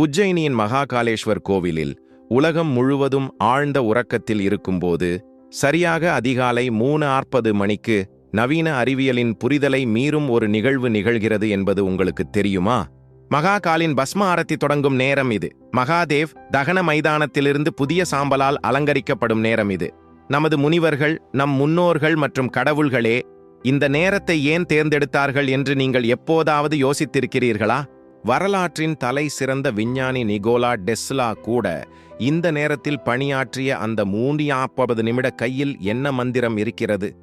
உஜ்ஜயினியின் மகாகாலேஸ்வர் கோவிலில் உலகம் முழுவதும் ஆழ்ந்த உறக்கத்தில் இருக்கும்போது சரியாக அதிகாலை மூணு நாற்பது மணிக்கு நவீன அறிவியலின் புரிதலை மீறும் ஒரு நிகழ்வு நிகழ்கிறது என்பது உங்களுக்கு தெரியுமா? மகாகாலின் பஸ்ம ஆரத்தி தொடங்கும் நேரம் இது. மகாதேவ் தகன மைதானத்திலிருந்து புதிய சாம்பலால் அலங்கரிக்கப்படும் நேரம் இது. நமது முனிவர்கள் நம் முன்னோர்கள் மற்றும் கடவுள்களே இந்த நேரத்தை ஏன் தேர்ந்தெடுத்தார்கள் என்று நீங்கள் எப்போதாவது யோசித்திருக்கிறீர்களா? வரலாற்றின் தலை சிறந்த விஞ்ஞானி நிகோலா டெஸ்லா கூட இந்த நேரத்தில் பணியாற்றிய அந்த மூன்று நாற்பது நிமிட கையில் என்ன மந்திரம் இருக்கிறது?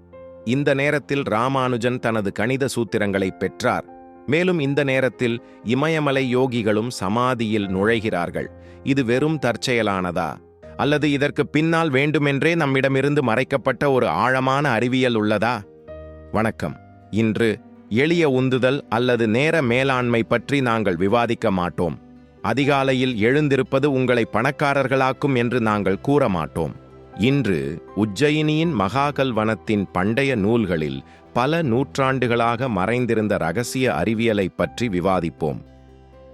இந்த நேரத்தில் ராமானுஜன் தனது கணித சூத்திரங்களை பெற்றார். மேலும் இந்த நேரத்தில் இமயமலை யோகிகளும் சமாதியில் நுழைகிறார்கள். இது வெறும் தற்செயலானதா? அல்லது இதற்கு பின்னால் வேண்டுமென்றே நம்மிடமிருந்து மறைக்கப்பட்ட ஒரு ஆழமான அறிவியல் உள்ளதா? வணக்கம். இன்று எளிய உந்துதல் அல்லது நேர மேலாண்மை பற்றி நாங்கள் விவாதிக்க மாட்டோம். அதிகாலையில் எழுந்திருப்பது உங்களை பணக்காரர்களாக்கும் என்று நாங்கள் கூற மாட்டோம். இன்று உஜ்ஜயினியின் மகாகல் வனத்தின் பண்டைய நூல்களில் பல நூற்றாண்டுகளாக மறைந்திருந்த ரகசிய அறிவியலை பற்றி விவாதிப்போம்.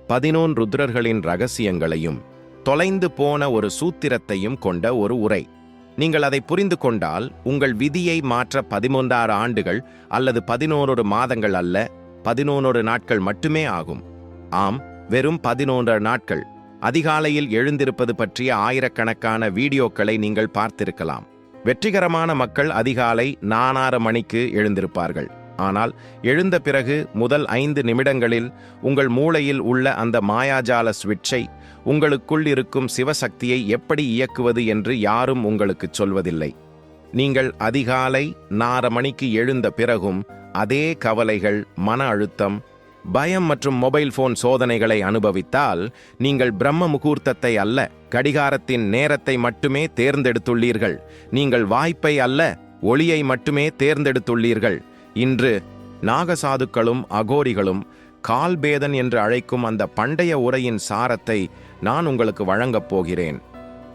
பதினோன் ருத்ரர்களின் ரகசியங்களையும் தொலைந்து போன ஒரு சூத்திரத்தையும் கொண்ட ஒரு உரை. நீங்கள் அதை புரிந்து கொண்டால் உங்கள் விதியை மாற்ற பதிமூன்றாறு ஆண்டுகள் அல்லது பதினோரு மாதங்கள் அல்ல பதினோரு நாட்கள் மட்டுமே ஆகும். ஆம் வெறும் பதினொன்று நாட்கள். அதிகாலையில் எழுந்திருப்பது பற்றிய ஆயிரக்கணக்கான வீடியோக்களை நீங்கள் பார்த்திருக்கலாம். வெற்றிகரமான மக்கள் அதிகாலை நானாறு மணிக்கு எழுந்திருப்பார்கள். ஆனால் எழுந்த பிறகு முதல் ஐந்து நிமிடங்களில் உங்கள் மூளையில் உள்ள அந்த மாயாஜால ஸ்விட்சை உங்களுக்குள் இருக்கும் சிவசக்தியை எப்படி இயக்குவது என்று யாரும் உங்களுக்கு சொல்வதில்லை. நீங்கள் அதிகாலை நார மணிக்கு எழுந்த பிறகும் அதே கவலைகள் மன அழுத்தம் பயம் மற்றும் மொபைல் போன் சோதனைகளை அனுபவித்தால் நீங்கள் பிரம்ம முகூர்த்தத்தை அல்ல கடிகாரத்தின் நேரத்தை மட்டுமே தேர்ந்தெடுத்துள்ளீர்கள். நீங்கள் வாய்ப்பை அல்ல ஒளியை மட்டுமே தேர்ந்தெடுத்துள்ளீர்கள். இன்று நாகசாதுக்களும் அகோரிகளும் கால்பேதன் என்று அழைக்கும் அந்த பண்டைய உரையின் சாரத்தை நான் உங்களுக்கு வழங்கப் போகிறேன்.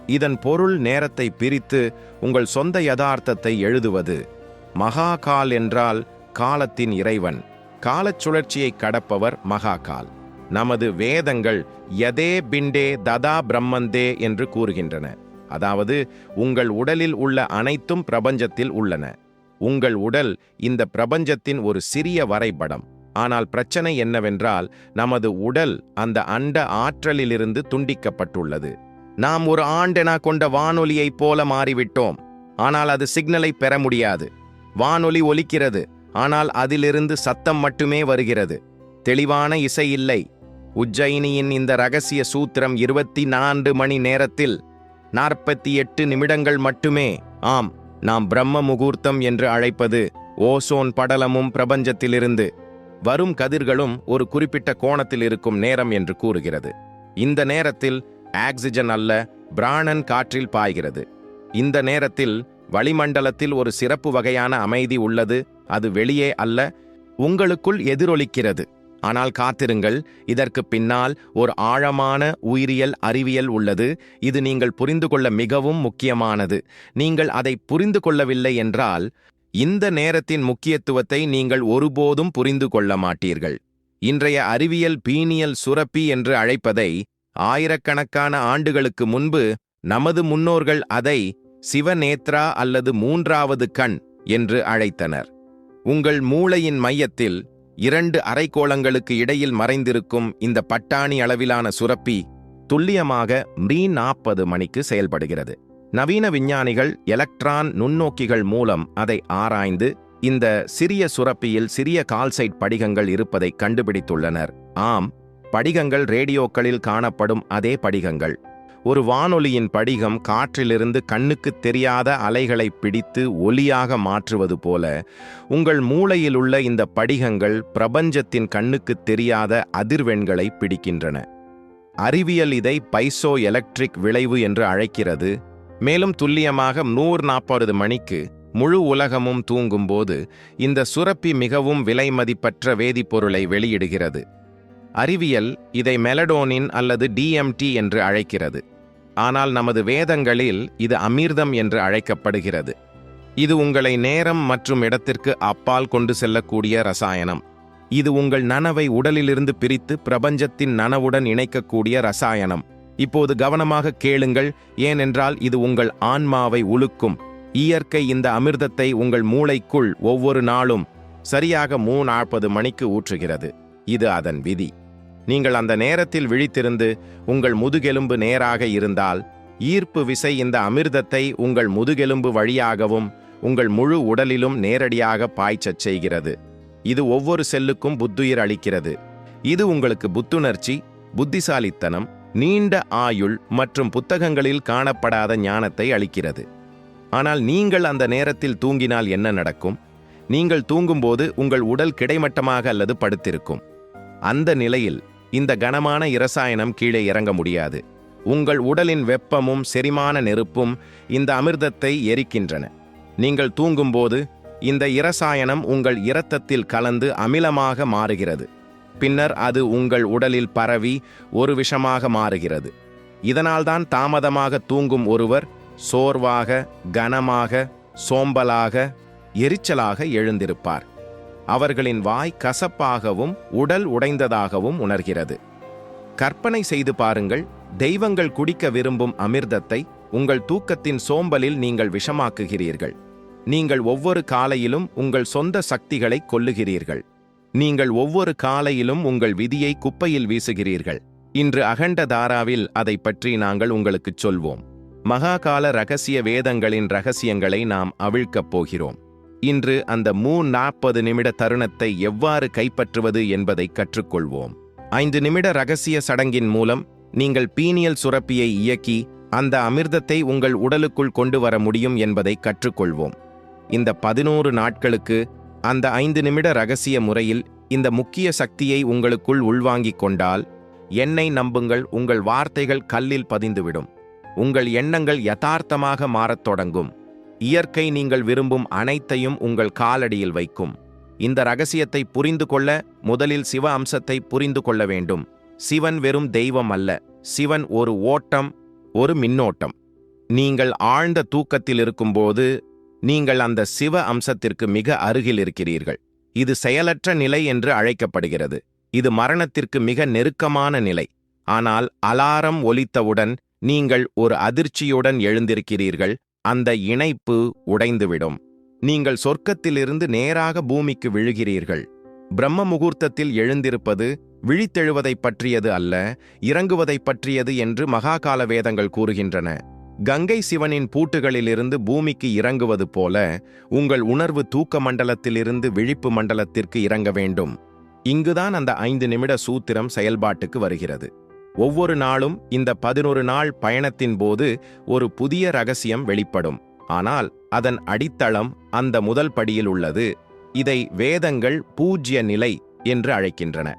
இதன் பொருள் நேரத்தை பிரித்து உங்கள் சொந்த யதார்த்தத்தை எழுதுவது. மகாகால் என்றால் காலத்தின் இறைவன். காலச் சுழற்சியை கடப்பவர் மகாகால். நமது வேதங்கள் யதே பிண்டே ததா பிரம்மந்தே என்று கூறுகின்றன. அதாவது உங்கள் உடலில் உள்ள அனைத்தும் பிரபஞ்சத்தில் உள்ளன. உங்கள் உடல் இந்த பிரபஞ்சத்தின் ஒரு சிறிய வரைபடம். ஆனால் பிரச்சனை என்னவென்றால் நமது உடல் அந்த அண்ட ஆற்றலிலிருந்து துண்டிக்கப்பட்டுள்ளது. நாம் ஒரு ஆண்டெனா கொண்ட வானொலியைப் போல மாறிவிட்டோம். ஆனால் அது சிக்னலை பெற முடியாது. வானொலி ஒலிக்கிறது ஆனால் அதிலிருந்து சத்தம் மட்டுமே வருகிறது. தெளிவான இசை இல்லை. உஜ்ஜயினியின் இந்த ரகசிய சூத்திரம் இருபத்தி நான்கு மணி நேரத்தில் நாற்பத்தி எட்டு நிமிடங்கள் மட்டுமே. ஆம். நாம் பிரம்ம முகூர்த்தம் என்று அழைப்பது ஓசோன் படலமும் பிரபஞ்சத்திலிருந்து. வரும் கதிர்களும் ஒரு குறிப்பிட்ட கோணத்தில் இருக்கும் நேரம் என்று கூறுகிறது. இந்த நேரத்தில் ஆக்சிஜன் அல்ல பிராணன் காற்றில் பாய்கிறது. இந்த நேரத்தில் வளிமண்டலத்தில் ஒரு சிறப்பு வகையான அமைதி உள்ளது அது வெளியே அல்ல உங்களுக்குள் எதிரொலிக்கிறது. ஆனால் காத்திருங்கள் இதற்கு பின்னால் ஒரு ஆழமான உயிரியல் அறிவியல் உள்ளது. இது நீங்கள் புரிந்து கொள்ள மிகவும் முக்கியமானது. நீங்கள் அதை புரிந்து கொள்ளவில்லை என்றால் இந்த நேரத்தின் முக்கியத்துவத்தை நீங்கள் ஒருபோதும் புரிந்து கொள்ள மாட்டீர்கள். இன்றைய அறிவியல் பீனியல் சுரப்பி என்று அழைப்பதை ஆயிரக்கணக்கான ஆண்டுகளுக்கு முன்பு நமது முன்னோர்கள் அதை சிவநேத்ரா அல்லது மூன்றாவது கண் என்று அழைத்தனர். உங்கள் மூளையின் மையத்தில் இரண்டு அரைக்கோளங்களுக்கு இடையில் மறைந்திருக்கும் இந்த பட்டாணி அளவிலான சுரப்பி துல்லியமாக மீ நாற்பது மணிக்கு செயல்படுகிறது. நவீன விஞ்ஞானிகள் எலக்ட்ரான் நுண்ணோக்கிகள் மூலம் அதை ஆராய்ந்து இந்த சிறிய சுரப்பியில் சிறிய கால்சைட் படிகங்கள் இருப்பதை கண்டுபிடித்துள்ளனர். ஆம் படிகங்கள் ரேடியோக்களில் காணப்படும் அதே படிகங்கள். ஒரு வானொலியின் படிகம் காற்றிலிருந்து கண்ணுக்கு தெரியாத அலைகளை பிடித்து ஒலியாக மாற்றுவது போல உங்கள் மூளையில் உள்ள இந்த படிகங்கள் பிரபஞ்சத்தின் கண்ணுக்கு தெரியாத அதிர்வெண்களை பிடிக்கின்றன. அறிவியல் இதை பைசோ எலக்ட்ரிக் விளைவு என்று அழைக்கிறது. மேலும் துல்லியமாக நூறு நாற்பது மணிக்கு முழு உலகமும் தூங்கும்போது இந்த சுரப்பி மிகவும் விலைமதிப்பற்ற வேதிப்பொருளை வெளியிடுகிறது. அறிவியல் இதை மெலடோனின் அல்லது டிஎம்டி என்று அழைக்கிறது. ஆனால் நமது வேதங்களில் இது அமிர்தம் என்று அழைக்கப்படுகிறது. இது உங்களை நேரம் மற்றும் இடத்திற்கு அப்பால் கொண்டு செல்லக்கூடிய ரசாயனம். இது உங்கள் நனவை உடலிலிருந்து பிரித்து பிரபஞ்சத்தின் நனவுடன் இணைக்கக்கூடிய ரசாயனம். இப்போது கவனமாக கேளுங்கள் ஏனென்றால் இது உங்கள் ஆன்மாவை உலுக்கும். இயற்கை இந்த அமிர்தத்தை உங்கள் மூளைக்குள் ஒவ்வொரு நாளும் சரியாக மூ நாற்பது மணிக்கு ஊற்றுகிறது. இது அதன் விதி. நீங்கள் அந்த நேரத்தில் விழித்திருந்து உங்கள் முதுகெலும்பு நேராக இருந்தால் ஈர்ப்பு விசை இந்த அமிர்தத்தை உங்கள் முதுகெலும்பு வழியாகவும் உங்கள் முழு உடலிலும் நேரடியாக பாய்ச்சச் செய்கிறது. இது ஒவ்வொரு செல்லுக்கும் புத்துயிர் அளிக்கிறது. இது உங்களுக்கு புத்துணர்ச்சி புத்திசாலித்தனம் நீண்ட ஆயுள் மற்றும் புத்தகங்களில் காணப்படாத ஞானத்தை அளிக்கிறது. ஆனால் நீங்கள் அந்த நேரத்தில் தூங்கினால் என்ன நடக்கும்? நீங்கள் தூங்கும்போது உங்கள் உடல் கிடைமட்டமாக அல்லது படுத்திருக்கும். அந்த நிலையில் இந்த கனமான இரசாயனம் கீழே இறங்க முடியாது. உங்கள் உடலின் வெப்பமும் செரிமான நெருப்பும் இந்த அமிர்தத்தை எரிக்கின்றன. நீங்கள் தூங்கும்போது இந்த இரசாயனம் உங்கள் இரத்தத்தில் கலந்து அமிலமாக மாறுகிறது. பின்னர் அது உங்கள் உடலில் பரவி ஒரு விஷமாக மாறுகிறது. இதனால்தான் தாமதமாக தூங்கும் ஒருவர் சோர்வாக கனமாக சோம்பலாக எரிச்சலாக எழுந்திருப்பார். அவர்களின் வாய் கசப்பாகவும் உடல் உடைந்ததாகவும் உணர்கிறது. கற்பனை செய்து பாருங்கள் தெய்வங்கள் குடிக்க விரும்பும் அமிர்தத்தை உங்கள் தூக்கத்தின் சோம்பலில் நீங்கள் விஷமாக்குகிறீர்கள். நீங்கள் ஒவ்வொரு காலையிலும் உங்கள் சொந்த சக்திகளை கொல்லுகிறீர்கள். நீங்கள் ஒவ்வொரு காலையிலும் உங்கள் விதியை குப்பையில் வீசுகிறீர்கள். இன்று அகண்ட தாராவில் அதை பற்றி நாங்கள் உங்களுக்குச் சொல்வோம். மகாகால ரகசிய வேதங்களின் ரகசியங்களை நாம் அவிழ்க்கப் போகிறோம். இன்று அந்த மூ நாற்பது நிமிட தருணத்தை எவ்வாறு கைப்பற்றுவது என்பதை கற்றுக்கொள்வோம். ஐந்து நிமிட ரகசிய சடங்கின் மூலம் நீங்கள் பீனியல் சுரப்பியை இயக்கி அந்த அமிர்தத்தை உங்கள் உடலுக்குள் கொண்டு வர முடியும் என்பதை கற்றுக்கொள்வோம். இந்த பதினோரு நாட்களுக்கு அந்த ஐந்து நிமிட ரகசிய முறையில் இந்த முக்கிய சக்தியை உங்களுக்குள் உள்வாங்கிக் கொண்டால் என்னை நம்புங்கள் உங்கள் வார்த்தைகள் கல்லில் பதிந்துவிடும். உங்கள் எண்ணங்கள் யதார்த்தமாக மாறத் தொடங்கும். இயற்கை நீங்கள் விரும்பும் அனைத்தையும் உங்கள் காலடியில் வைக்கும். இந்த ரகசியத்தை புரிந்து கொள்ள முதலில் சிவ அம்சத்தை புரிந்து கொள்ள வேண்டும். சிவன் வெறும் தெய்வம் அல்ல. சிவன் ஒரு ஓட்டம் ஒரு மின்னோட்டம். நீங்கள் ஆழ்ந்த தூக்கத்தில் இருக்கும்போது நீங்கள் அந்த சிவ அம்சத்திற்கு மிக அருகில் இருக்கிறீர்கள். இது செயலற்ற நிலை என்று அழைக்கப்படுகிறது. இது மரணத்திற்கு மிக நெருக்கமான நிலை. ஆனால் அலாரம் ஒலித்தவுடன் நீங்கள் ஒரு அதிர்ச்சியுடன் எழுந்திருக்கிறீர்கள். அந்த இணைப்பு உடைந்துவிடும். நீங்கள் சொர்க்கத்திலிருந்து நேராக பூமிக்கு விழுகிறீர்கள். பிரம்ம முகூர்த்தத்தில் எழுந்திருப்பது விழித்தெழுவதைப் பற்றியது அல்ல இறங்குவதைப் பற்றியது என்று மகாகால வேதங்கள் கூறுகின்றன. கங்கை சிவனின் பூட்டுகளிலிருந்து பூமிக்கு இறங்குவது போல உங்கள் உணர்வு தூக்க மண்டலத்திலிருந்து விழிப்பு மண்டலத்திற்கு இறங்க வேண்டும். இங்குதான் அந்த ஐந்து நிமிட சூத்திரம் செயல்பாட்டுக்கு வருகிறது. ஒவ்வொரு நாளும் இந்த பதினொரு நாள் பயணத்தின் போது ஒரு புதிய ரகசியம் வெளிப்படும். ஆனால் அதன் அடித்தளம் அந்த முதல் படியில் உள்ளது. இதை வேதங்கள் பூஜ்ய நிலை என்று அழைக்கின்றன.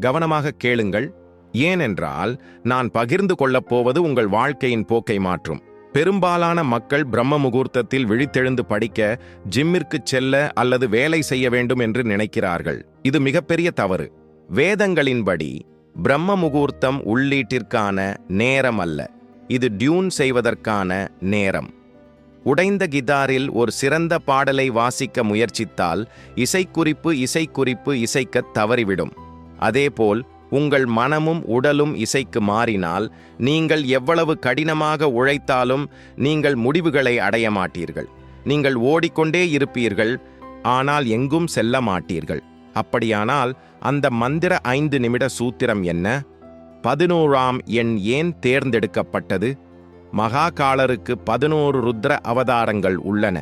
கவனமாக கேளுங்கள். ஏனென்றால் நான் பகிர்ந்து கொள்ளப் போவது உங்கள் வாழ்க்கையின் போக்கை மாற்றும். பெரும்பாலான மக்கள் பிரம்ம முகூர்த்தத்தில் விழித்தெழுந்து படிக்க ஜிம்மிற்குச் செல்ல அல்லது வேலை செய்ய வேண்டும் என்று நினைக்கிறார்கள். இது மிகப்பெரிய தவறு. வேதங்களின்படி பிரம்ம முகூர்த்தம் உள்ளீட்டிற்கான நேரம் அல்ல இது டியூன் செய்வதற்கான நேரம். உடைந்த கிதாரில் ஒரு சிறந்த பாடலை வாசிக்க முயற்சித்தால் இசைக்குறிப்பு இசைக்குறிப்பு இசைக்கத் தவறிவிடும். அதேபோல் உங்கள் மனமும் உடலும் இசைக்கு மாறினால் நீங்கள் எவ்வளவு கடினமாக உழைத்தாலும் நீங்கள் முடிவுகளை அடைய மாட்டீர்கள். நீங்கள் ஓடிக்கொண்டே இருப்பீர்கள் ஆனால் எங்கும் செல்ல மாட்டீர்கள். அப்படியானால் அந்த மந்திர ஐந்து நிமிட சூத்திரம் என்ன? பதினோராம் எண் ஏன் தேர்ந்தெடுக்கப்பட்டது? மகாகாலருக்கு பதினோரு ருத்ர அவதாரங்கள் உள்ளன.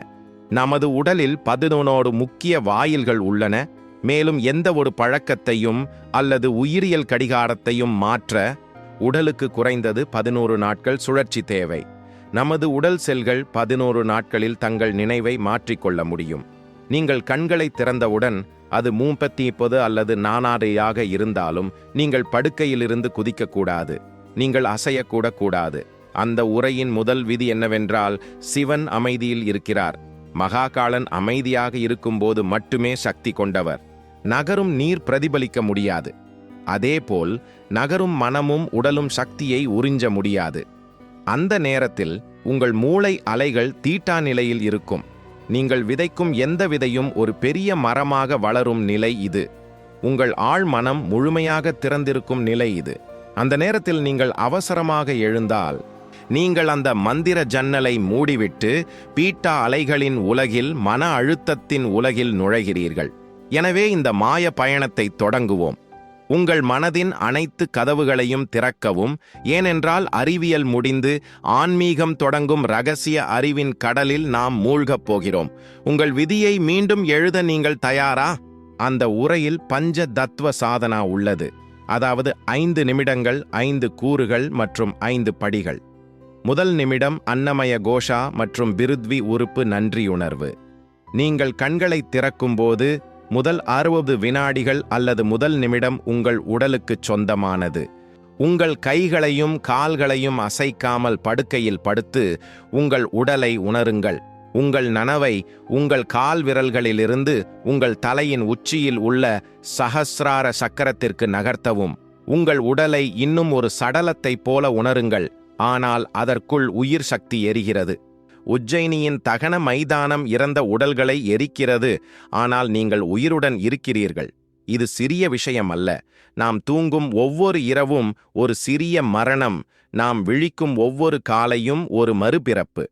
நமது உடலில் பதினொன்னோரு முக்கிய வாயில்கள் உள்ளன. மேலும் எந்த ஒரு பழக்கத்தையும் அல்லது உயிரியல் கடிகாரத்தையும் மாற்ற உடலுக்கு குறைந்தது பதினோரு நாட்கள் சுழற்சி தேவை. நமது உடல் செல்கள் பதினோரு நாட்களில் தங்கள் நினைவை மாற்றிக்கொள்ள முடியும். நீங்கள் கண்களை திறந்தவுடன் அது மூம்பத்தீப்பது அல்லது நானாடையாக இருந்தாலும் நீங்கள் படுக்கையிலிருந்து குதிக்கக்கூடாது. நீங்கள் அசையக்கூட கூடாது. அந்த உரையின் முதல் விதி என்னவென்றால் சிவன் அமைதியில் இருக்கிறார். மகாகாலன் அமைதியாக இருக்கும்போது மட்டுமே சக்தி கொண்டவர். நகரும் நீர் பிரதிபலிக்க முடியாது. அதேபோல் நகரும் மனமும் உடலும் சக்தியை உறிஞ்ச முடியாது. அந்த நேரத்தில் உங்கள் மூளை அலைகள் தீட்டா நிலையில் இருக்கும். நீங்கள் விதைக்கும் எந்த விதையும் ஒரு பெரிய மரமாக வளரும் நிலை இது. உங்கள் ஆழ்மனம் முழுமையாக திறந்திருக்கும் நிலை இது. அந்த நேரத்தில் நீங்கள் அவசரமாக எழுந்தால் நீங்கள் அந்த மந்திர ஜன்னலை மூடிவிட்டு பீட்டா அலைகளின் உலகில் மன அழுத்தத்தின் உலகில் நுழைகிறீர்கள். எனவே இந்த மாய பயணத்தை தொடங்குவோம். உங்கள் மனதின் அனைத்து கதவுகளையும் திறக்கவும் ஏனென்றால் அறிவியல் முடிந்து ஆன்மீகம் தொடங்கும் ரகசிய அறிவின் கடலில் நாம் மூழ்கப் போகிறோம். உங்கள் விதியை மீண்டும் எழுத நீங்கள் தயாரா? அந்த உரையில் பஞ்ச தத்துவ சாதனா உள்ளது. அதாவது ஐந்து நிமிடங்கள் ஐந்து கூறுகள் மற்றும் ஐந்து படிகள். முதல் நிமிடம் அன்னமய கோஷா மற்றும் பிருத்வி உறுப்பு நன்றியுணர்வு. நீங்கள் கண்களை திறக்கும்போது முதல் அறுபது வினாடிகள் அல்லது முதல் நிமிடம் உங்கள் உடலுக்குச் சொந்தமானது. உங்கள் கைகளையும் கால்களையும் அசைக்காமல் படுக்கையில் படுத்து உங்கள் உடலை உணருங்கள். உங்கள் நனவை உங்கள் கால் விரல்களிலிருந்து உங்கள் தலையின் உச்சியில் உள்ள சஹஸ்ரார சக்கரத்திற்கு நகர்த்தவும். உங்கள் உடலை இன்னும் ஒரு சடலத்தைப் போல உணருங்கள். ஆனால் அதற்குள் உயிர் சக்தி எரிகிறது. உஜ்ஜயினியின் தகன மைதானம் இறந்த உடல்களை எரிக்கிறது. ஆனால் நீங்கள் உயிருடன் இருக்கிறீர்கள். இது சிறிய விஷயம் அல்ல நாம் தூங்கும் ஒவ்வொரு இரவும் ஒரு சிறிய மரணம். நாம் விழிக்கும் ஒவ்வொரு காலையும் ஒரு மறுபிறப்பு.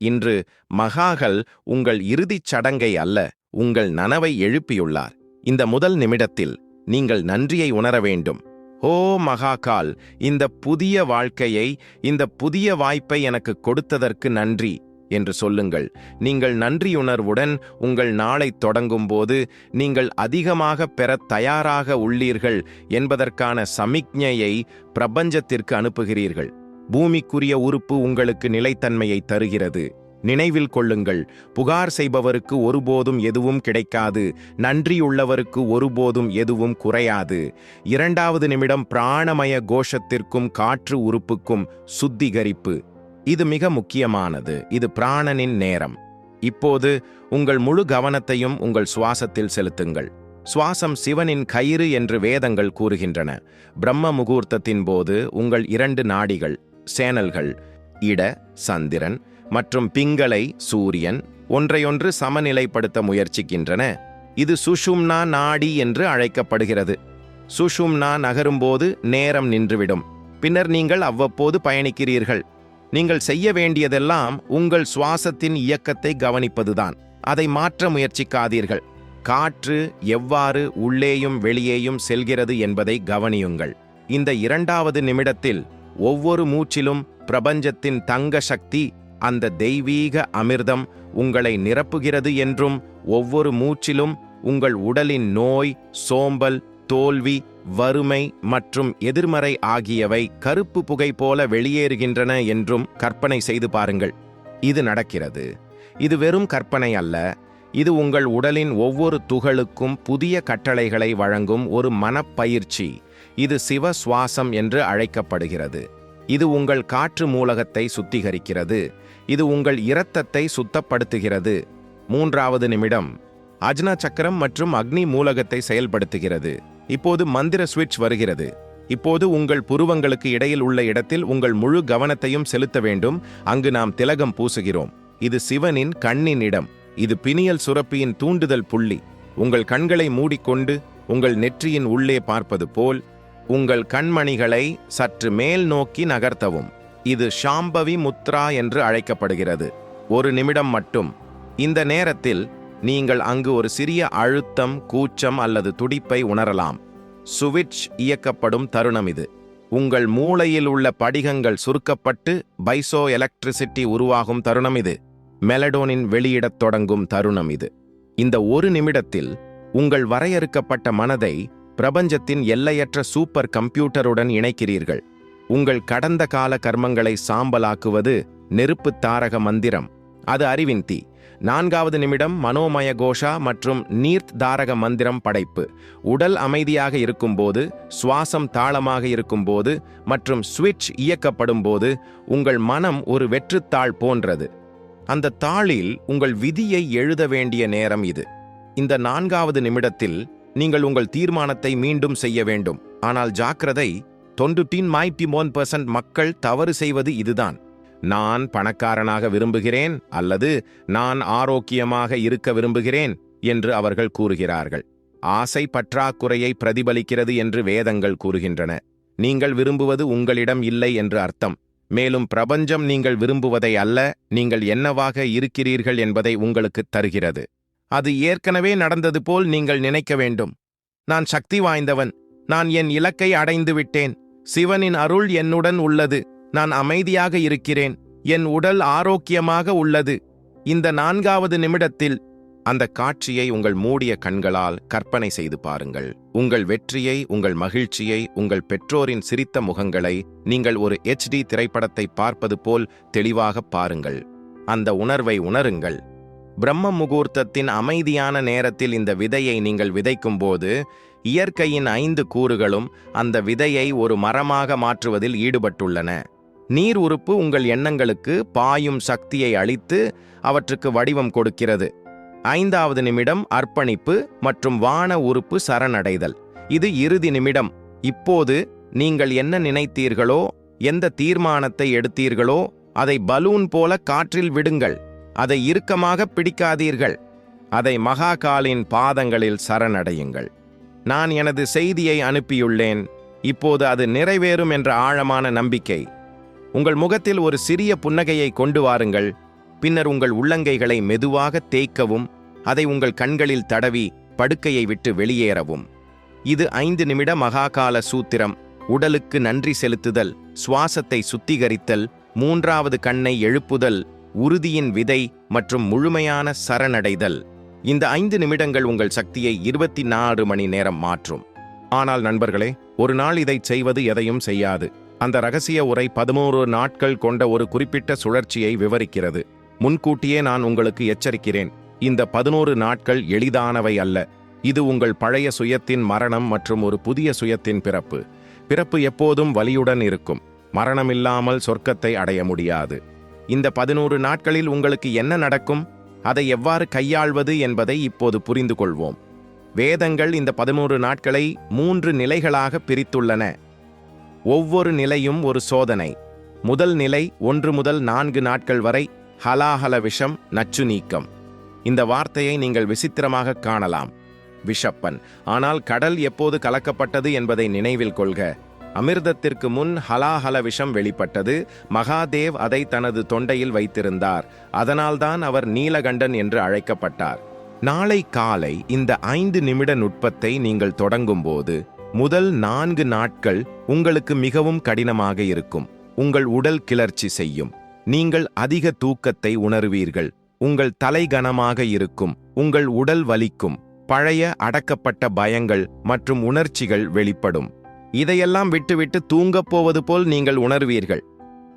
இன்று மகாகள் உங்கள் இறுதிச் சடங்கை அல்ல உங்கள் நனவை எழுப்பியுள்ளார். இந்த முதல் நிமிடத்தில் நீங்கள் நன்றியை உணர வேண்டும். ஓ மகாகால் இந்த புதிய வாழ்க்கையை இந்த புதிய வாய்ப்பை எனக்கு கொடுத்ததற்கு நன்றி. என்று சொல்லுங்கள். நீங்கள் நன்றியுணர்வுடன் உங்கள் நாளை தொடங்கும்போது நீங்கள் அதிகமாக பெறத் தயாராக உள்ளீர்கள் என்பதற்கான சமிக்ஞையை பிரபஞ்சத்திற்கு அனுப்புகிறீர்கள். பூமிக்குரிய உறுப்பு உங்களுக்கு நிலைத்தன்மையை தருகிறது. நினைவில் கொள்ளுங்கள். புகார் செய்பவருக்கு ஒருபோதும் எதுவும் கிடைக்காது. நன்றியுள்ளவருக்கு ஒருபோதும் எதுவும் குறையாது. இரண்டாவது நிமிடம் பிராணமய கோஷத்திற்கும் காற்று உறுப்புக்கும் சுத்திகரிப்பு. இது மிக முக்கியமானது. இது பிராணனின் நேரம். இப்போது உங்கள் முழு கவனத்தையும் உங்கள் சுவாசத்தில் செலுத்துங்கள். சுவாசம் சிவனின் கயிறு என்று வேதங்கள் கூறுகின்றன. பிரம்ம முகூர்த்தத்தின் போது உங்கள் இரண்டு நாடிகள் சேனல்கள் இட சந்திரன் மற்றும் பிங்களை சூரியன் ஒன்றையொன்று சமநிலைப்படுத்த முயற்சிக்கின்றன. இது சுஷும்னா நாடி என்று அழைக்கப்படுகிறது. சுஷும்னா நகரும்போது நேரம் நின்றுவிடும். பின்னர் நீங்கள் அவ்வப்போது பயணிக்கிறீர்கள். நீங்கள் செய்ய வேண்டியதெல்லாம் உங்கள் சுவாசத்தின் இயக்கத்தை கவனிப்பதுதான். அதை மாற்ற முயற்சிக்காதீர்கள். காற்று எவ்வாறு உள்ளேயும் வெளியேயும் செல்கிறது என்பதை கவனியுங்கள். இந்த இரண்டாவது நிமிடத்தில் ஒவ்வொரு மூச்சிலும் பிரபஞ்சத்தின் தங்க சக்தி அந்த தெய்வீக அமிர்தம் உங்களை நிரப்புகிறது என்றும் ஒவ்வொரு மூச்சிலும் உங்கள் உடலின் நோய் சோம்பல் தோல்வி வறுமை மற்றும் எதிர்மறை ஆகியவை கருப்பு புகை போல வெளியேறுகின்றன என்றும் கற்பனை செய்து பாருங்கள். இது நடக்கிறது. இது வெறும் கற்பனை அல்ல. இது உங்கள் உடலின் ஒவ்வொரு துகளுக்கும் புதிய கட்டளைகளை வழங்கும் ஒரு மனப்பயிற்சி. இது சிவ சுவாசம் என்று அழைக்கப்படுகிறது. இது உங்கள் காற்று மூலகத்தை சுத்திகரிக்கிறது. இது உங்கள் இரத்தத்தை சுத்தப்படுத்துகிறது. மூன்றாவது நிமிடம். அஜ்னா சக்கரம் மற்றும் அக்னி மூலகத்தை செயல்படுத்துகிறது. இப்போது மந்திர சுவிட்ச் வருகிறது. இப்போது உங்கள் புருவங்களுக்கு இடையில் உள்ள இடத்தில் உங்கள் முழு கவனத்தையும் செலுத்த வேண்டும். அங்கு நாம் திலகம் பூசுகிறோம். இது சிவனின் கண்ணின் இடம். இது பினியல் சுரப்பியின் தூண்டுதல் புள்ளி. உங்கள் கண்களை மூடிக்கொண்டு உங்கள் நெற்றியின் உள்ளே பார்ப்பது போல் உங்கள் கண்மணிகளை சற்று மேல் நோக்கி நகர்த்தவும். இது ஷாம்பவி முத்ரா என்று அழைக்கப்படுகிறது. ஒரு நிமிடம் மட்டும். இந்த நேரத்தில் நீங்கள் அங்கு ஒரு சிறிய அழுத்தம் கூச்சம் அல்லது துடிப்பை உணரலாம். சுவிட்ச் இயக்கப்படும் தருணம் இது. உங்கள் மூளையில் உள்ள படிகங்கள் சுருக்கப்பட்டு பைசோ எலக்ட்ரிசிட்டி உருவாகும் தருணம் இது. மெலடோனின் வெளியிடத் தொடங்கும் தருணம் இது. இந்த ஒரு நிமிடத்தில் உங்கள் வரையறுக்கப்பட்ட மனதை பிரபஞ்சத்தின் எல்லையற்ற சூப்பர் கம்ப்யூட்டருடன் இணைக்கிறீர்கள். உங்கள் கடந்த கால கர்மங்களை சாம்பலாக்குவது நெருப்பு தாரக மந்திரம். அது அறிவின் தீ. நான்காவது நிமிடம் மனோமய கோஷா மற்றும் நீர்த் தாரக மந்திரம் படைப்பு. உடல் அமைதியாக இருக்கும்போது சுவாசம் தாளமாக இருக்கும்போது மற்றும் சுவிட்ச் இயக்கப்படும் போது உங்கள் மனம் ஒரு வெற்றுத்தாள் போன்றது. அந்த தாளில் உங்கள் விதியை எழுத வேண்டிய நேரம் இது. இந்த நான்காவது நிமிடத்தில் நீங்கள் உங்கள் தீர்மானத்தை மீண்டும் செய்ய வேண்டும். ஆனால் ஜாக்கிரதை தொண்டுட்டின் மாய்ட்டி மோன் பர்சன்ட் மக்கள் தவறு செய்வது இதுதான். நான் பணக்காரனாக விரும்புகிறேன் அல்லது நான் ஆரோக்கியமாக இருக்க விரும்புகிறேன் என்று அவர்கள் கூறுகிறார்கள். ஆசை பற்றாக்குறையை பிரதிபலிக்கிறது என்று வேதங்கள் கூறுகின்றன. நீங்கள் விரும்புவது உங்களிடம் இல்லை என்று அர்த்தம். மேலும் பிரபஞ்சம் நீங்கள் விரும்புவதை அல்ல நீங்கள் என்னவாக இருக்கிறீர்கள் என்பதை உங்களுக்கு தருகிறது. அது ஏற்கனவே நடந்தது போல் நீங்கள் நினைக்க வேண்டும். நான் சக்தி வாய்ந்தவன். நான் என் இலக்கை அடைந்து விட்டேன். சிவனின் அருள் என்னுடன் உள்ளது. நான் அமைதியாக இருக்கிறேன். என் உடல் ஆரோக்கியமாக உள்ளது. இந்த நான்காவது நிமிடத்தில் அந்த காட்சியை உங்கள் மூடிய கண்களால் கற்பனை செய்து பாருங்கள். உங்கள் வெற்றியை உங்கள் மகிழ்ச்சியை உங்கள் பெற்றோரின் சிரித்த முகங்களை நீங்கள் ஒரு ஹெச்டி திரைப்படத்தை பார்ப்பது போல் தெளிவாக பாருங்கள். அந்த உணர்வை உணருங்கள். பிரம்ம முகூர்த்தத்தின் அமைதியான நேரத்தில் இந்த விதையை நீங்கள் விதைக்கும்போது இயற்கையின் ஐந்து கூறுகளும் அந்த விதையை ஒரு மரமாக மாற்றுவதில் ஈடுபட்டுள்ளன. நீர் உறுப்பு உங்கள் எண்ணங்களுக்கு பாயும் சக்தியை அளித்து அவற்றுக்கு வடிவம் கொடுக்கிறது. ஐந்தாவது நிமிடம் அர்ப்பணிப்பு மற்றும் வான உறுப்பு சரணடைதல். இது இறுதி நிமிடம். இப்போது நீங்கள் என்ன நினைத்தீர்களோ எந்த தீர்மானத்தை எடுத்தீர்களோ அதை பலூன் போல காற்றில் விடுங்கள். அதை இறுக்கமாக பிடிக்காதீர்கள். அதை மகாகாலின் பாதங்களில் சரணடையுங்கள். நான் எனது செய்தியை அனுப்பியுள்ளேன். இப்போது அது நிறைவேறும் என்ற ஆழமான நம்பிக்கை. உங்கள் முகத்தில் ஒரு சிறிய புன்னகையை கொண்டு வாருங்கள். பின்னர் உங்கள் உள்ளங்கைகளை மெதுவாக தேய்க்கவும் அதை உங்கள் கண்களில் தடவி படுக்கையை விட்டு வெளியேறவும். இது ஐந்து நிமிட மகாகால சூத்திரம் உடலுக்கு நன்றி செலுத்துதல் சுவாசத்தை சுத்திகரித்தல் மூன்றாவது கண்ணை எழுப்புதல் உறுதியின் விதை மற்றும் முழுமையான சரணடைதல். இந்த ஐந்து நிமிடங்கள் உங்கள் சக்தியை இருபத்தி நாலு மணி நேரம் மாற்றும். ஆனால் நண்பர்களே ஒரு நாள் இதைச் செய்வது எதையும் செய்யாது. அந்த ரகசிய உரை பதினோரு நாட்கள் கொண்ட ஒரு குறிப்பிட்ட சுழற்சியை விவரிக்கிறது. முன்கூட்டியே நான் உங்களுக்கு எச்சரிக்கிறேன். இந்த பதினோரு நாட்கள் எளிதானவை அல்ல. இது உங்கள் பழைய சுயத்தின் மரணம் மற்றும் ஒரு புதிய சுயத்தின் பிறப்பு. பிறப்பு எப்போதும் வலியுடன் இருக்கும். மரணமில்லாமல் சொர்க்கத்தை அடைய முடியாது. இந்த பதினோரு நாட்களில் உங்களுக்கு என்ன நடக்கும்? அதை எவ்வாறு கையாள்வது என்பதை இப்போது புரிந்து கொள்வோம் வேதங்கள் இந்த பதினோரு நாட்களை மூன்று நிலைகளாக பிரித்துள்ளன. ஒவ்வொரு நிலையும் ஒரு சோதனை. முதல் நிலை ஒன்று முதல் நான்கு நாட்கள் வரை ஹலாஹல விஷம் நச்சு நீக்கம். இந்த வார்த்தையை நீங்கள் விசித்திரமாக காணலாம். விஷப்பன் ஆனால் கடல் எப்போது கலக்கப்பட்டது என்பதை நினைவில் கொள்க. அமிர்தத்திற்கு முன் ஹலாஹல விஷம் வெளிப்பட்டது. மகாதேவ் அதை தனது தொண்டையில் வைத்திருந்தார். அதனால்தான் அவர் நீலகண்டன் என்று அழைக்கப்பட்டார். நாளை காலை இந்த ஐந்து நிமிட நுட்பத்தை நீங்கள் தொடங்கும்போது முதல் நான்கு நாட்கள் உங்களுக்கு மிகவும் கடினமாக இருக்கும். உங்கள் உடல் கிளர்ச்சி செய்யும். நீங்கள் அதிக தூக்கத்தை உணர்வீர்கள். உங்கள் தலை கனமாக இருக்கும். உங்கள் உடல் வலிக்கும். பழைய அடக்கப்பட்ட பயங்கள் மற்றும் உணர்ச்சிகள் வெளிப்படும். இதையெல்லாம் விட்டுவிட்டு தூங்கப் போவது போல் நீங்கள் உணர்வீர்கள்.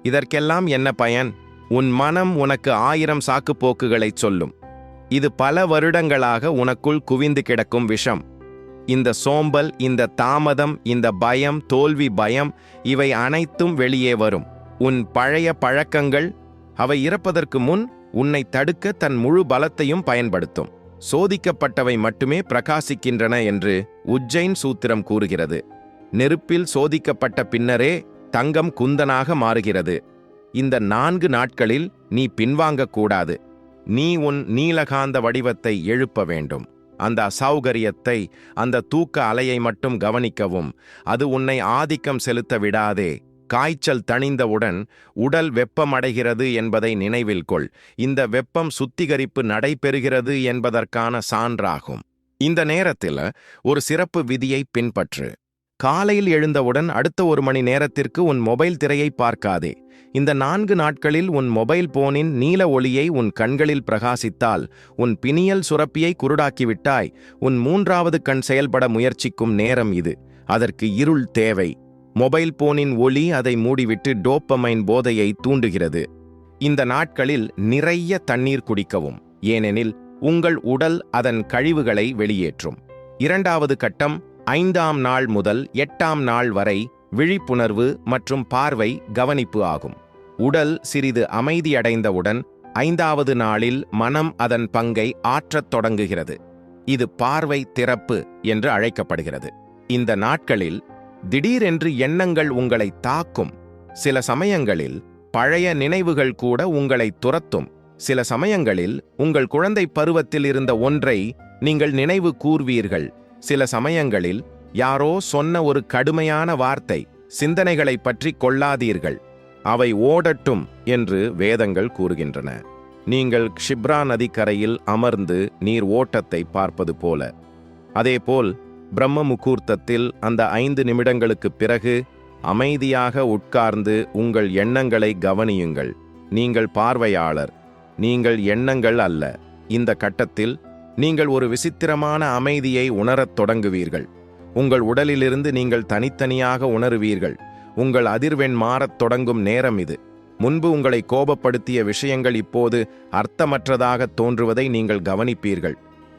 இதற்கெல்லாம் என்ன பயன்? உன் மனம் உனக்கு ஆயிரம் சாக்குப்போக்குகளைச் சொல்லும். இது பல வருடங்களாக உனக்குள் குவிந்து கிடக்கும் விஷம். இந்த சோம்பல் இந்த தாமதம் இந்த பயம் தோல்வி பயம் இவை அனைத்தும் வெளியே வரும். உன் பழைய பழக்கங்கள் அவை இறப்பதற்கு முன் உன்னை தடுக்க தன் முழு பலத்தையும் பயன்படுத்தும். சோதிக்கப்பட்டவை மட்டுமே பிரகாசிக்கின்றன என்று உஜ்ஜைன் சூத்திரம் கூறுகிறது. நெருப்பில் சோதிக்கப்பட்ட பின்னரே தங்கம் குந்தனாக மாறுகிறது. இந்த நான்கு நாட்களில் நீ பின்வாங்கக்கூடாது. நீ உன் நீலகாந்த வடிவத்தை எழுப்ப வேண்டும். அந்த அசௌகரியத்தை அந்த தூக்க அலையை மட்டும் கவனிக்கவும். அது உன்னை ஆதிக்கம் செலுத்த விடாதே. காய்ச்சல் தணிந்தவுடன் உடல் வெப்பமடைகிறது என்பதை நினைவில் கொள். இந்த வெப்பம் சுத்திகரிப்பு நடைபெறுகிறது என்பதற்கான சான்றாகும். இந்த நேரத்தில் ஒரு சிறப்பு விதியை பின்பற்று. காலையில் எழுந்தவுடன் அடுத்த ஒரு மணி நேரத்திற்கு உன் மொபைல் திரையை பார்க்காதே. இந்த நான்கு நாட்களில் உன் மொபைல் போனின் நீல ஒளியை உன் கண்களில் பிரகாசித்தால் உன் பிணியல் சுரப்பியை குருடாக்கிவிட்டாய் உன் மூன்றாவது கண் செயல்பட முயற்சிக்கும் நேரம் இது. அதற்கு இருள் தேவை. மொபைல் போனின் ஒளி அதை மூடிவிட்டு டோப்பமைன் போதையை தூண்டுகிறது. இந்த நாட்களில் நிறைய தண்ணீர் குடிக்கவும். ஏனெனில் உங்கள் உடல் அதன் கழிவுகளை வெளியேற்றும். இரண்டாவது கட்டம் ஐந்தாம் நாள் முதல் எட்டாம் நாள் வரை விழிப்புணர்வு மற்றும் பார்வை கவனிப்பு ஆகும். உடல் சிறிது அமைதியடைந்தவுடன் ஐந்தாவது நாளில் மனம் அதன் பங்கை ஆற்றத் தொடங்குகிறது. இது பார்வை திறப்பு என்று அழைக்கப்படுகிறது. இந்த நாட்களில் திடீரென்று எண்ணங்கள் உங்களை தாக்கும். சில சமயங்களில் பழைய நினைவுகள் கூட உங்களை துரத்தும். சில சமயங்களில் உங்கள் குழந்தை பருவத்தில் இருந்த ஒன்றை நீங்கள் நினைவு கூர்வீர்கள். சில சமயங்களில் யாரோ சொன்ன ஒரு கடுமையான வார்த்தை சிந்தனைகளை பற்றி கொள்ளாதீர்கள். அவை ஓடட்டும் என்று வேதங்கள் கூறுகின்றன. நீங்கள் க்ஷிப்ரா நதிக்கரையில் அமர்ந்து நீர் ஓட்டத்தை பார்ப்பது போல. அதேபோல் பிரம்ம முகூர்த்தத்தில் அந்த ஐந்து நிமிடங்களுக்குப் பிறகு அமைதியாக உட்கார்ந்து உங்கள் எண்ணங்களை கவனியுங்கள். நீங்கள் பார்வையாளர். நீங்கள் எண்ணங்கள் அல்ல. இந்த கட்டத்தில் நீங்கள் ஒரு விசித்திரமான அமைதியை உணரத் தொடங்குவீர்கள். உங்கள் உடலிலிருந்து நீங்கள் தனித்தனியாக உணருவீர்கள். உங்கள் அதிர்வெண் மாறத் தொடங்கும் நேரம் இது. முன்பு உங்களை கோபப்படுத்திய விஷயங்கள் இப்போது அர்த்தமற்றதாக தோன்றுவதை நீங்கள் கவனிப்பீர்கள்.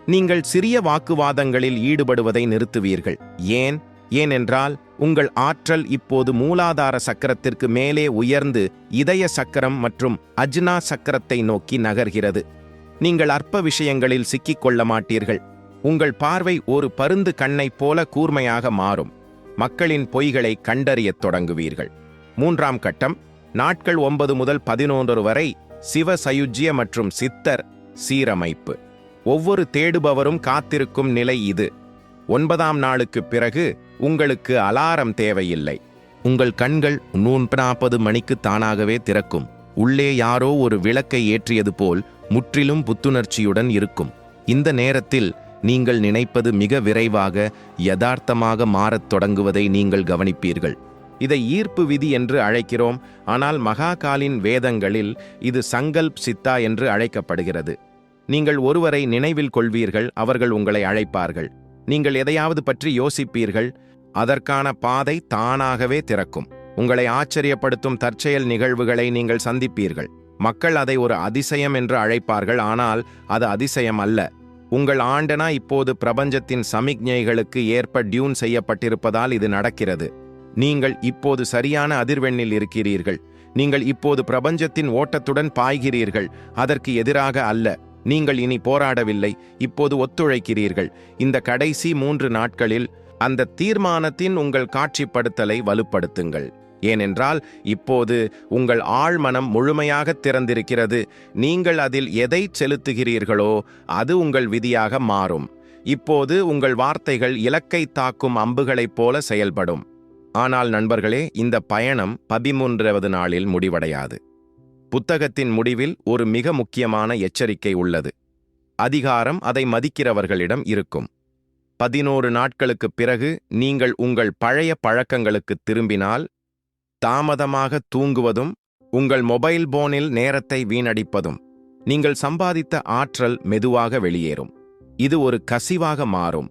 நீங்கள் சிறிய வாக்குவாதங்களில் ஈடுபடுவதை நிறுத்துவீர்கள். ஏன்? ஏனென்றால் உங்கள் ஆற்றல் இப்போது மூலாதார சக்கரத்திற்கு மேலே உயர்ந்து இதய சக்கரம் மற்றும் அஜ்னா சக்கரத்தை நோக்கி நகர்கிறது. நீங்கள் அற்ப விஷயங்களில் சிக்கிக் கொள்ள மாட்டீர்கள். உங்கள் பார்வை ஒரு பருந்து கண்ணைப் போல கூர்மையாக மாறும். மக்களின் பொய்களை கண்டறியத் தொடங்குவீர்கள். மூன்றாம் கட்டம் நாட்கள் ஒன்பது முதல் பதினொன்று வரை சிவ சயுஜ்ய மற்றும் சித்தர் சீரமைப்பு. ஒவ்வொரு தேடுபவரும் காத்திருக்கும் நிலை இது. ஒன்பதாம் நாளுக்குப் பிறகு உங்களுக்கு அலாரம் தேவையில்லை. உங்கள் கண்கள் நூன்று நாற்பது மணிக்கு தானாகவே திறக்கும். உள்ளே யாரோ ஒரு விளக்கை ஏற்றியது போல் முற்றிலும் புத்துணர்ச்சியுடன் இருக்கும். இந்த நேரத்தில் நீங்கள் நினைப்பது மிக விரைவாக யதார்த்தமாக மாறத் தொடங்குவதை நீங்கள் கவனிப்பீர்கள். இதை ஈர்ப்பு விதி என்று அழைக்கிறோம். ஆனால் மகாகாலின் வேதங்களில் இது சங்கல்ப் சித்தா என்று அழைக்கப்படுகிறது. நீங்கள் ஒருவரை நினைவில் கொள்வீர்கள் அவர்கள் உங்களை அழைப்பார்கள். நீங்கள் எதையாவது பற்றி யோசிப்பீர்கள் அதற்கான பாதை தானாகவே திறக்கும். உங்களை ஆச்சரியப்படுத்தும் தற்செயல் நிகழ்வுகளை நீங்கள் சந்திப்பீர்கள். மக்கள் அதை ஒரு அதிசயம் என்று அழைப்பார்கள் ஆனால் அது அதிசயம் அல்ல. உங்கள் ஆண்டனா இப்போது பிரபஞ்சத்தின் சமிக்ஞைகளுக்கு ஏற்ப டியூன் செய்யப்பட்டிருப்பதால் இது நடக்கிறது. நீங்கள் இப்போது சரியான அதிர்வெண்ணில் இருக்கிறீர்கள். நீங்கள் இப்போது பிரபஞ்சத்தின் ஓட்டத்துடன் பாய்கிறீர்கள். அதற்கு எதிராக அல்ல. நீங்கள் இனி போராடவில்லை. இப்போது ஒத்துழைக்கிறீர்கள். இந்த கடைசி மூன்று நாட்களில் அந்த தீர்மானத்தின் உங்கள் காட்சிப்படுத்தலை வலுப்படுத்துங்கள். ஏனென்றால் இப்போது உங்கள் ஆழ்மனம் முழுமையாக திறந்திருக்கிறது. நீங்கள் அதில் எதை செலுத்துகிறீர்களோ அது உங்கள் விதியாக மாறும். இப்போது உங்கள் வார்த்தைகள் இலக்கை தாக்கும் அம்புகளைப் போல செயல்படும். ஆனால் நண்பர்களே இந்த பயணம் பதிமூன்றாவது நாளில் முடிவடையாது. புத்தகத்தின் முடிவில் ஒரு மிக முக்கியமான எச்சரிக்கை உள்ளது. அதிகாரம் அதை மதிக்கிறவர்களிடம் இருக்கும். பதினோரு நாட்களுக்குப் பிறகு நீங்கள் உங்கள் பழைய பழக்கங்களுக்கு திரும்பினால் தாமதமாக தூங்குவதும் உங்கள் மொபைல் போனில் நேரத்தை வீணடிப்பதும் நீங்கள் சம்பாதித்த ஆற்றல் மெதுவாக வெளியேறும். இது ஒரு கசிவாக மாறும்.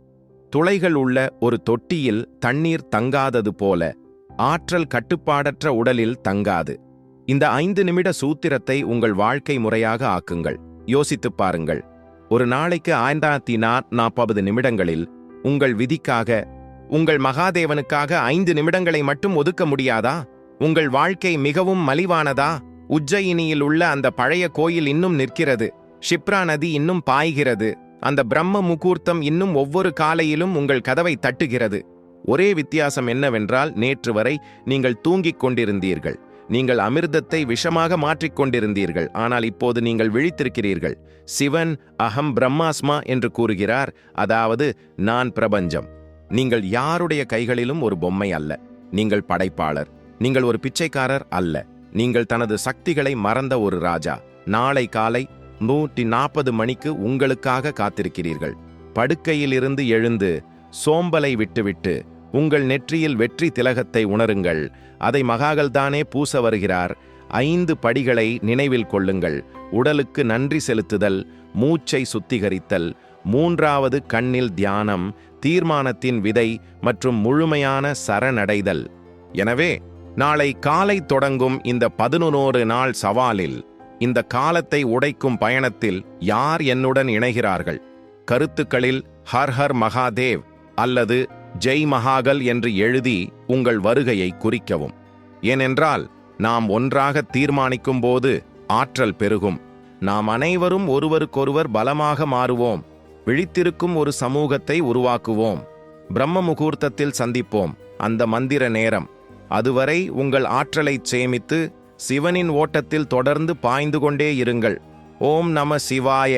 துளைகள் உள்ள ஒரு தொட்டியில் தண்ணீர் தங்காதது போல ஆற்றல் கட்டுப்பாடற்ற உடலில் தங்காது. இந்த ஐந்து நிமிட சூத்திரத்தை உங்கள் வாழ்க்கை முறையாக ஆக்குங்கள். யோசித்துப் பாருங்கள். ஒரு நாளைக்கு ஆயிரத்தி நாற்பது நிமிடங்களில் உங்கள் விதிக்காக உங்கள் மகாதேவனுக்காக ஐந்து நிமிடங்களை மட்டும் ஒதுக்க முடியாதா? உங்கள் வாழ்க்கை மிகவும் மலிவானதா? உஜ்ஜயினியில் உள்ள அந்த பழைய கோயில் இன்னும் நிற்கிறது. ஷிப்ரா நதி இன்னும் பாய்கிறது. அந்த பிரம்ம முகூர்த்தம் இன்னும் ஒவ்வொரு காலையிலும் உங்கள் கதவை தட்டுகிறது. ஒரே வித்தியாசம் என்னவென்றால் நேற்று வரை நீங்கள் தூங்கிக் கொண்டிருந்தீர்கள். நீங்கள் அமிர்தத்தை விஷமாக மாற்றிக்கொண்டிருந்தீர்கள் ஆனால் இப்போது நீங்கள் விழித்திருக்கிறீர்கள். சிவன் அகம் பிரம்மாஸ்மா என்று கூறுகிறார். அதாவது நான் பிரபஞ்சம். நீங்கள் யாருடைய கைகளிலும் ஒரு பொம்மை அல்ல. நீங்கள் படைப்பாளர். நீங்கள் ஒரு பிச்சைக்காரர் அல்ல. நீங்கள் தனது சக்திகளை மறந்த ஒரு ராஜா. நாளை காலை நூற்றி நாற்பது மணிக்கு உங்களுக்காக காத்திருக்கிறீர்கள். படுக்கையிலிருந்து எழுந்து சோம்பலை விட்டுவிட்டு உங்கள் நெற்றியில் வெற்றி திலகத்தை உணருங்கள். அதை மகாகள்தானே பூச வருகிறார். ஐந்து படிகளை நினைவில் கொள்ளுங்கள். உடலுக்கு நன்றி செலுத்துதல் மூச்சை சுத்திகரித்தல் மூன்றாவது கண்ணில் தியானம் தீர்மானத்தின் விதை மற்றும் முழுமையான சரணடைதல். எனவே நாளை காலை தொடங்கும் இந்த பதினொரு நாள் சவாலில் இந்த காலத்தை உடைக்கும் பயணத்தில் யார் என்னுடன் இணைகிறார்கள்? கருத்துக்களில் ஹர் ஹர் மகாதேவ் அல்லது ஜெய் மகாகல் என்று எழுதி உங்கள் வருகையை குறிக்கவும். ஏனென்றால் நாம் ஒன்றாக தீர்மானிக்கும் போது ஆற்றல் பெருகும். நாம் அனைவரும் ஒருவருக்கொருவர் பலமாக மாறுவோம். விழித்திருக்கும் ஒரு சமூகத்தை உருவாக்குவோம். பிரம்ம முகூர்த்தத்தில் சந்திப்போம். அந்த மந்திர நேரம். அதுவரை உங்கள் ஆற்றலை சேமித்து சிவனின் ஓட்டத்தில் தொடர்ந்து பாய்ந்து கொண்டே இருங்கள். ஓம் நம சிவாய.